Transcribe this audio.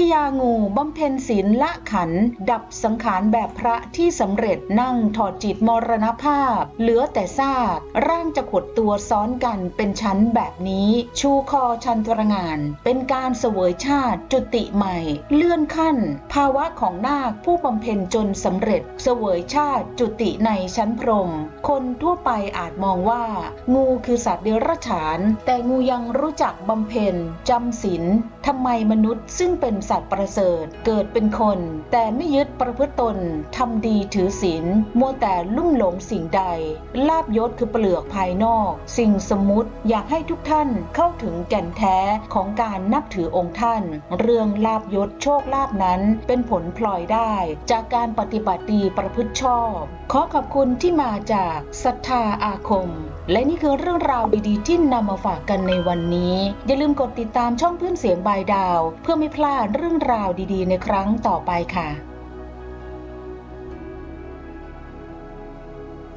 พญางูบำเพ็ญศีลละขัน ดับสังขารแบบพระที่สำเร็จนั่งถอดจิตมรณภาพ เหลือแต่ซาก ร่างจะขดตัวซ้อนกันเป็นชั้นแบบนี้ ชูคอชันตรงาน เป็นการเสวยชาติจุติใหม่ เลื่อนขั้น ภาวะของนาคผู้บำเพ็ญจนสำเร็จ เสวยชาติจุติในชั้นพรม คนทั่วไปอาจมองว่า งูคือสัตว์เดรัจฉาน แต่งูยังรู้จักบำเพ็ญจำศีลทำไมมนุษย์ซึ่งเป็นสัตว์ประเสริฐ เกิดเป็นคน แต่ไม่ยึดประพฤติตนทำดีถือศีลมัวแต่ลุ่มหลงสิ่งใด ลาบยศคือเปลือกภายนอก สิ่งสมมุติอยากให้ทุกท่านเข้าถึงแก่นแท้ของการนับถือองค์ท่าน เรื่องลาบยศโชคลาบนั้นเป็นผลพลอยได้ จากการปฏิบัติดีประพฤติชอบ ขอขอบคุณที่มาจากศรัทธาอาคม และนี่คือเรื่องราวดีๆ ที่นำมาฝากกันในวันนี้ อย่าลืมกดติดตามช่องเพื่อนเสียงบายดาว เพื่อไม่พลาดเรื่องราวดีๆ ในครั้งต่อไปค่ะ